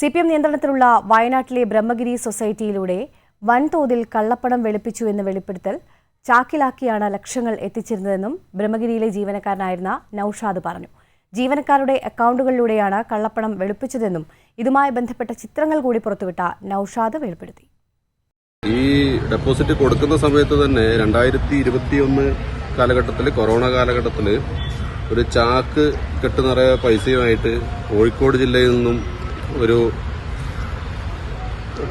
C P M നിയന്ത്രണത്തിലുള്ള വയനാട്ടിലെ ബ്രഹ്മഗിരി സൊസൈറ്റിയിലൂടെ വൻതോതിൽ കള്ളപ്പണം വെളുപ്പിച്ചു എന്ന് വെളിപ്പെടുത്തൽ ചാക്കിലാക്കിയാണ് ലക്ഷങ്ങൾ എത്തിച്ചിരുന്നതെന്നും ബ്രഹ്മഗിരിയിലെ ജീവനക്കാരനായിരുന്ന നൌഷാദ് പറഞ്ഞു. ജീവനക്കാരുടെ അക്കൗണ്ടുകളിലൂടെയാണ് കള്ളപ്പണം വെളുപ്പിച്ചതെന്നും ഇതുമായി ബന്ധപ്പെട്ട ചിത്രങ്ങൾ കൂടി പുറത്തുവിട്ട നൌഷാദ് വെളിപ്പെടുത്തി. ഈ ഡെപ്പോസിറ്റ് കൊടുക്കുന്ന സമയത്ത് തന്നെ രണ്ടായിരത്തി ഇരുപത്തിയൊന്ന് കാലഘട്ടത്തിൽ കൊറോണ കാലഘട്ടത്തിൽ ഒരു ചാക്ക് കെട്ട് പൈസയുമായിട്ട് കോഴിക്കോട് ജില്ലയിൽ നിന്നും ഒരു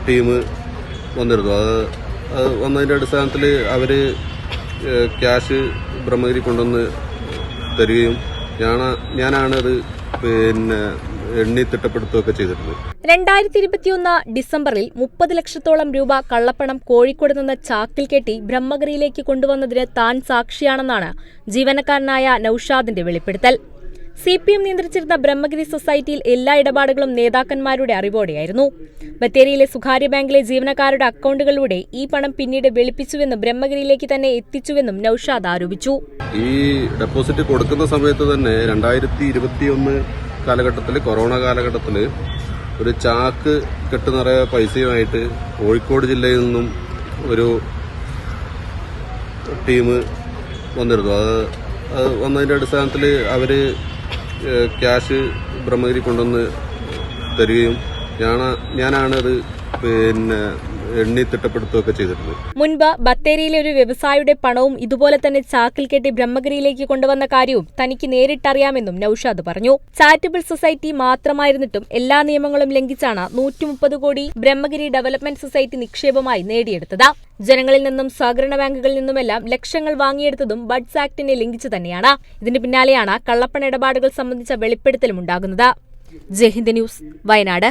ടീം വന്നിരുന്നു. അത് അത് വന്നതിന്റെ അടിസ്ഥാനത്തിൽ അവർ ക്യാഷ് ബ്രഹ്മഗിരി കൊണ്ടുവന്ന് തരികയും ഞാൻ ഞാനാണത് പിന്നെ എണ്ണി തിട്ടപ്പെടുത്തുകയൊക്കെ ചെയ്തിരുന്നത്. രണ്ടായിരത്തി ഇരുപത്തിയൊന്ന് ഡിസംബറിൽ മുപ്പത് ലക്ഷത്തോളം രൂപ കള്ളപ്പണം കോഴിക്കോട് നിന്ന് ചാക്കിൽ കെട്ടി ബ്രഹ്മഗിരിയിലേക്ക് കൊണ്ടുവന്നതിന് താൻ സാക്ഷിയാണെന്നാണ് ജീവനക്കാരനായ നൌഷാദിന്റെ വെളിപ്പെടുത്തൽ. സി പി എം നിയന്ത്രിച്ചിരുന്ന ബ്രഹ്മഗിരി സൊസൈറ്റിയിൽ എല്ലാ ഇടപാടുകളും നേതാക്കന്മാരുടെ അറിവോടെയായിരുന്നു. ബത്തേരിയിലെ സ്വകാര്യ ബാങ്കിലെ ജീവനക്കാരുടെ അക്കൗണ്ടുകളിലൂടെ ഈ പണം പിന്നീട് വെളുപ്പിച്ചുവെന്നും ബ്രഹ്മഗിരിയിലേക്ക് തന്നെ എത്തിച്ചുവെന്നും നൌഷാദ് ആരോപിച്ചു. ഈ ഡെപ്പോസിറ്റ് കൊടുക്കുന്ന സമയത്ത് തന്നെ രണ്ടായിരത്തി ഇരുപത്തിയൊന്ന് കാലഘട്ടത്തിൽ കൊറോണ കാലഘട്ടത്തിൽ ഒരു ചാക്ക് കെട്ട് നിറയെ പൈസയുമായിട്ട് കോഴിക്കോട് ജില്ലയിൽ നിന്നും ഒരു ടീം വന്നിരുന്നു. അത് അത് വന്നതിന്റെ അടിസ്ഥാനത്തിൽ അവർ ക്യാഷ് ബ്രഹ്മഗിരി കൊണ്ടുവന്ന് തരികയും ഞാൻ ഞാനാണത് പിന്നെ എണ്ണി തിട്ടപ്പെടുത്തുകയൊക്കെ ചെയ്തിരുന്നത് മുൻപ് ബത്തേരിയിലെ ഒരു വ്യവസായിയുടെ പണവും ഇതുപോലെ തന്നെ ചാക്കിൽ കെട്ടി ബ്രഹ്മഗിരിയിലേക്ക് കൊണ്ടുവന്ന കാര്യവും തനിക്ക് നേരിട്ടറിയാമെന്നും നൌഷാദ് പറഞ്ഞു. ചാരിറ്റബിൾ സൊസൈറ്റി മാത്രമായിരുന്നിട്ടും എല്ലാ നിയമങ്ങളും ലംഘിച്ചാണ് നൂറ്റി മുപ്പത് കോടി ബ്രഹ്മഗിരി ഡെവലപ്മെന്റ് സൊസൈറ്റി നിക്ഷേപമായി നേടിയെടുത്തത്. ജനങ്ങളിൽ നിന്നും സഹകരണ ബാങ്കുകളിൽ നിന്നുമെല്ലാം ലക്ഷങ്ങൾ വാങ്ങിയെടുത്തതും ബഡ്സ് ആക്ടിനെ ലംഘിച്ചു തന്നെയാണ്. ഇതിന് പിന്നാലെയാണ് കള്ളപ്പണ ഇടപാടുകൾ സംബന്ധിച്ച വെളിപ്പെടുത്തലും ഉണ്ടാകുന്നത്. ജയ്ഹിന്ദ് ന്യൂസ് വയനാട്.